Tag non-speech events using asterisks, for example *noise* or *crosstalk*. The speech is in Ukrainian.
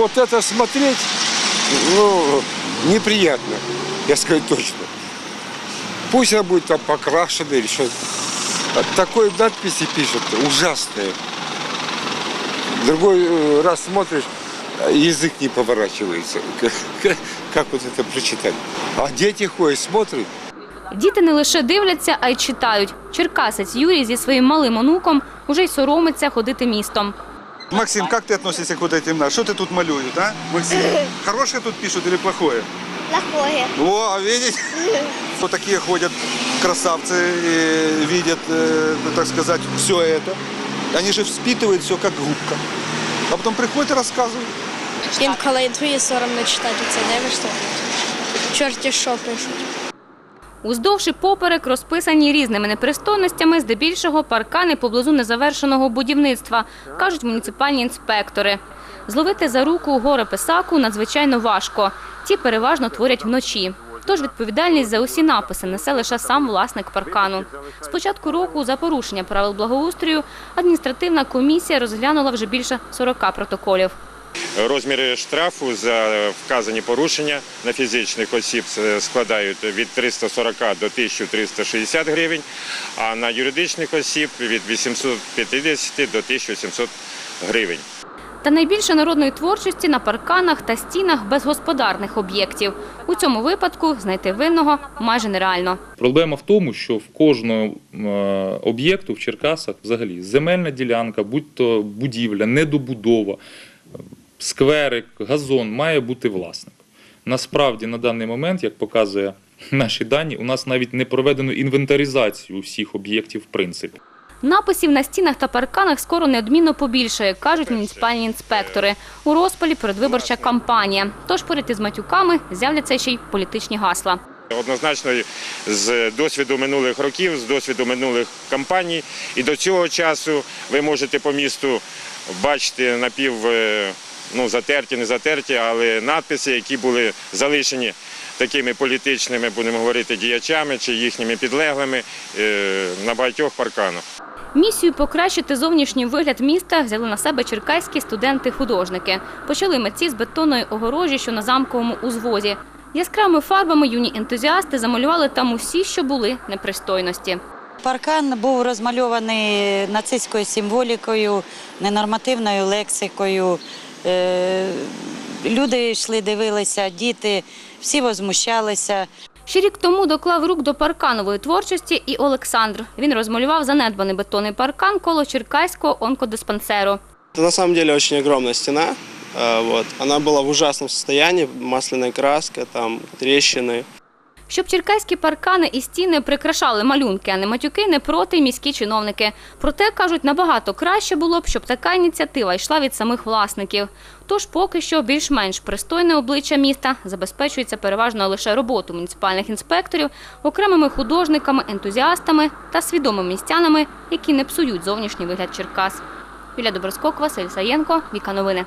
вот это смотреть, ну, неприятно, я скажу точно. Пусть она будет там покрашена или что. А Такой надписи пишут ужасные. Другой э, раз смотришь, а язык не поворачивается. *laughs* Как вот это прочитать? А дети ходят, смотрят. Діти не лише дивляться, а й читають. Черкасець Юрій зі своїм малим онуком уже й соромиться ходити містом. Максим, как ты относишься к вот этим? да? Что ты тут малюют, а? Максим, *laughs* хорошее тут пишут или плохое? Плохое. О, а видите? *laughs* Вот такие ходят красавцы и видят, э, так сказать, все это. Они же вспитывают все как губка. А потом приходят и рассказывают. Інколи інтує соромно читати це, дивишся? Чорті що пишуть. Уздовж і поперек розписані різними непристойностями, здебільшого паркани поблизу незавершеного будівництва, кажуть муніципальні інспектори. Зловити за руку горе писаку надзвичайно важко. Ті переважно творять вночі. Тож відповідальність за усі написи несе лише сам власник паркану. З початку року за порушення правил благоустрою адміністративна комісія розглянула вже більше 40 протоколів. Розміри штрафу за вказані порушення на фізичних осіб складають від 340 до 1360 гривень, а на юридичних осіб від 850 до 1700 гривень. Та найбільше народної творчості на парканах та стінах безгосподарних об'єктів. У цьому випадку знайти винного майже нереально. Проблема в тому, що в кожного е, об'єкту в Черкасах взагалі земельна ділянка, будь-то будівля, недобудова, скверик, газон має бути власник. Насправді, на даний момент, як показує наші дані, у нас навіть не проведено інвентаризацію всіх об'єктів в принципі. Написів на стінах та парканах скоро неодмінно побільшає, кажуть муніципальні інспектори. У розпалі передвиборча кампанія. Тож поряд із матюками з'являться ще й політичні гасла. Однозначно з досвіду минулих років, з досвіду минулих кампаній, і до цього часу ви можете по місту бачити напів е, ну, затерті, не затерті, але надписи, які були залишені такими політичними, будемо говорити, діячами чи їхніми підлеглими е, на багатьох парканах. Місію покращити зовнішній вигляд міста взяли на себе черкаські студенти-художники. Почали митці з бетонної огорожі, що на замковому узвозі. Яскравими фарбами юні ентузіасти замалювали там усі, що були непристойності. Паркан був розмальований нацистською символікою, ненормативною лексикою. Е, Люди йшли, дивилися, діти, всі возмущалися. Ще рік тому доклав рук до парканової творчості і Олександр. Він розмалював занедбаний бетонний паркан коло Черкаського онкодиспансеру. Это на самом деле очень огромная стена. А, Вот. Она была в ужасном состоянии, масляная краска, там трещины. Щоб черкаські паркани і стіни прикрашали малюнки, а не матюки, не проти міські чиновники. Проте, кажуть, набагато краще було б, щоб така ініціатива йшла від самих власників. Тож поки що більш-менш пристойне обличчя міста забезпечується переважно лише роботу муніципальних інспекторів, окремими художниками, ентузіастами та свідомими містянами, які не псують зовнішній вигляд Черкас. Юлія Доброскок, Василь Саєнко, Віка Новини.